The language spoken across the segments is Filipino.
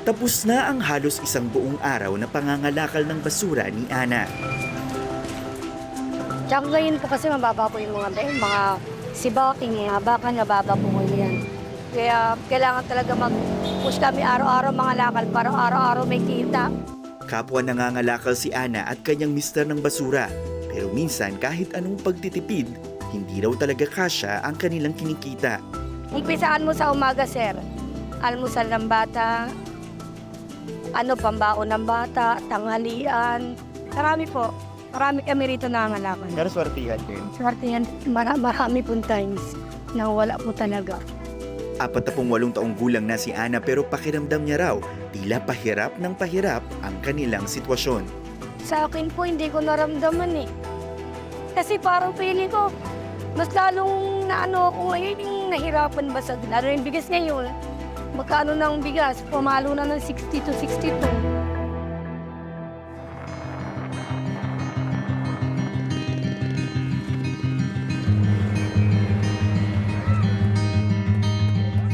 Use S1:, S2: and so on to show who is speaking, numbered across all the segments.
S1: Tapos na ang halos isang buong araw na pangangalakal ng basura ni Ana.
S2: Tsaka ngayon po kasi mababa po yung mga dahil mga sibaking, eh, habakan, mababa po ko yan. Kaya kailangan talaga mag-push kami araw-araw mga lakal para araw-araw may kita.
S1: Kapwa nangangalakal si Ana at kanyang mister ng basura. Pero minsan kahit anong pagtitipid, hindi raw talaga kasya ang kanilang kinikita.
S2: Umpisaan mo sa umaga, sir. Almusal ng bata, ano, pambaon ng bata, tanghalian. Marami po. Marami kami rito nangangalakal.
S3: Pero swertihan din.
S2: Swerte yan, mara- marami pong times na wala po talaga.
S1: Apat na pong walong taong gulang na si Ana pero pakiramdam niya raw tila pahirap ng pahirap ang kanilang sitwasyon.
S2: Sa akin po, hindi ko naramdaman eh. Kasi parang feeling ko, mas lalong naano ako ngayon yung nahirapan basag. Lalo yung bigas ngayon. Magkano na ang bigas? Pumalo na ng 60 to 62.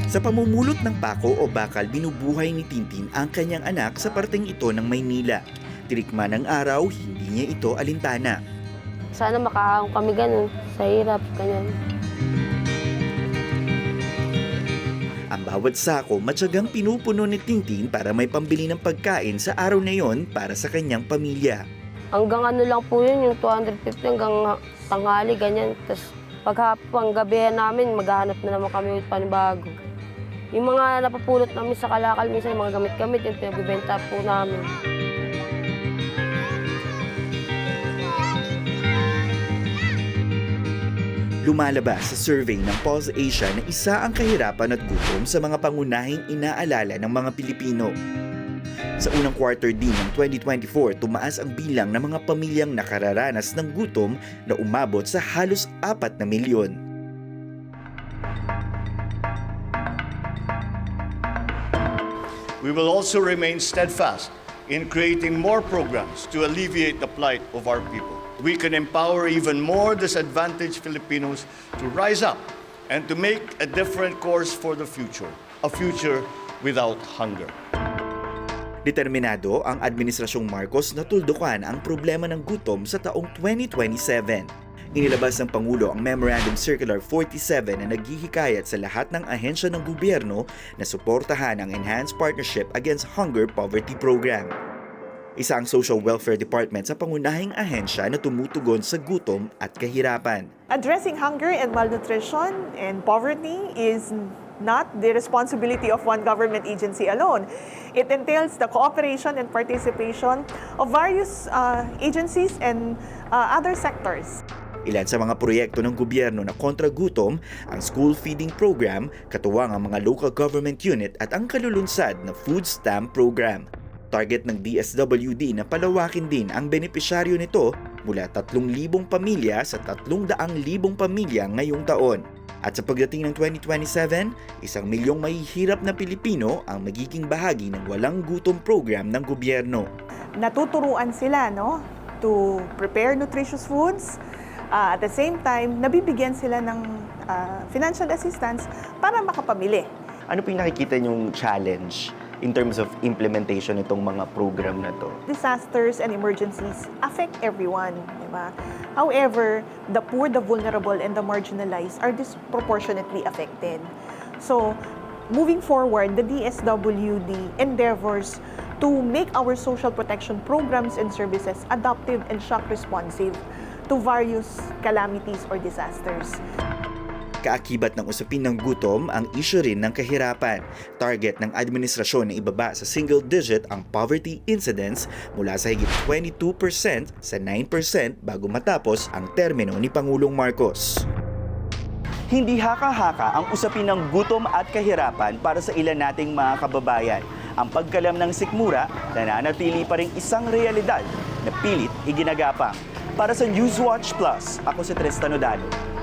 S1: Sa pamumulot ng pako o bakal, binubuhay ni Tintin ang kanyang anak sa parteng ito ng Maynila. Tirikma ng araw, hindi niya ito alintana.
S4: Sana makaahon kami ganun, sa hirap, ganyan.
S1: Bawat sako, matyagang pinupuno ni Tintin para may pambili ng pagkain sa araw na yon para sa kanyang pamilya.
S4: Hanggang ano lang po yun, yung 250 hanggang tanghali, ganyan. Tapos paghapon, gabihan namin, maghahanap na naman kami ulit panibago. Yung mga napapulot namin sa kalakal, minsan yung mga gamit-gamit, yung pinagbibenta po namin.
S1: Lumalabas sa survey ng Pulse Asia na isa ang kahirapan at gutom sa mga pangunahing inaalala ng mga Pilipino. Sa unang quarter din ng 2024, tumaas ang bilang ng mga pamilyang nakararanas ng gutom na umabot sa halos 4 na milyon.
S5: We will also remain steadfast in creating more programs to alleviate the plight of our people. We can empower even more disadvantaged Filipinos to rise up and to make a different course for the future, a future without hunger.
S1: Determinado ang Administrasyong Marcos na tuldukan ang problema ng gutom sa taong 2027. Inilabas ng Pangulo ang Memorandum Circular 47 na naghihikayat sa lahat ng ahensya ng gobyerno na suportahan ang Enhanced Partnership Against Hunger Poverty Program. Isa ang Social Welfare Department sa pangunahing ahensya na tumutugon sa gutom at kahirapan.
S6: Addressing hunger and malnutrition and poverty is not the responsibility of one government agency alone. It entails the cooperation and participation of various uh, agencies and uh, other sectors.
S1: Ilan sa mga proyekto ng gobyerno na kontra gutom, ang school feeding program, katuwang ang mga local government unit at ang kalulunsad na food stamp program. Target ng DSWD na palawakin din ang benepisyaryo nito mula 3,000 pamilya sa 300,000 pamilya ngayong taon. At sa pagdating ng 2027, isang milyong mahihirap na Pilipino ang magiging bahagi ng walang gutom program ng gobyerno.
S6: Natuturuan sila no, to prepare nutritious foods. Uh, at the same time, nabibigyan sila ng uh, financial assistance para makapamili.
S3: Ano po yung nakikita yung challenge in terms of implementation nitong mga program na to?
S6: disasters and emergencies affect everyone, di ba? However, the poor, the vulnerable, and the marginalized are disproportionately affected. So, moving forward, the DSWD endeavors to make our social protection programs and services adaptive and shock responsive to various calamities or disasters.
S1: Kaakibat ng usapin ng gutom ang isyu rin ng kahirapan. Target ng administrasyon na ibaba sa single digit ang poverty incidence mula sa higit 22% sa 9% bago matapos ang termino ni Pangulong Marcos.
S3: Hindi haka-haka ang usapin ng gutom at kahirapan para sa ilan nating mga kababayan. Ang pagkalam ng sikmura, nananatili pa rin isang realidad na pilit iginagapang. Para sa Newswatch Plus, ako si Tristan Odalo.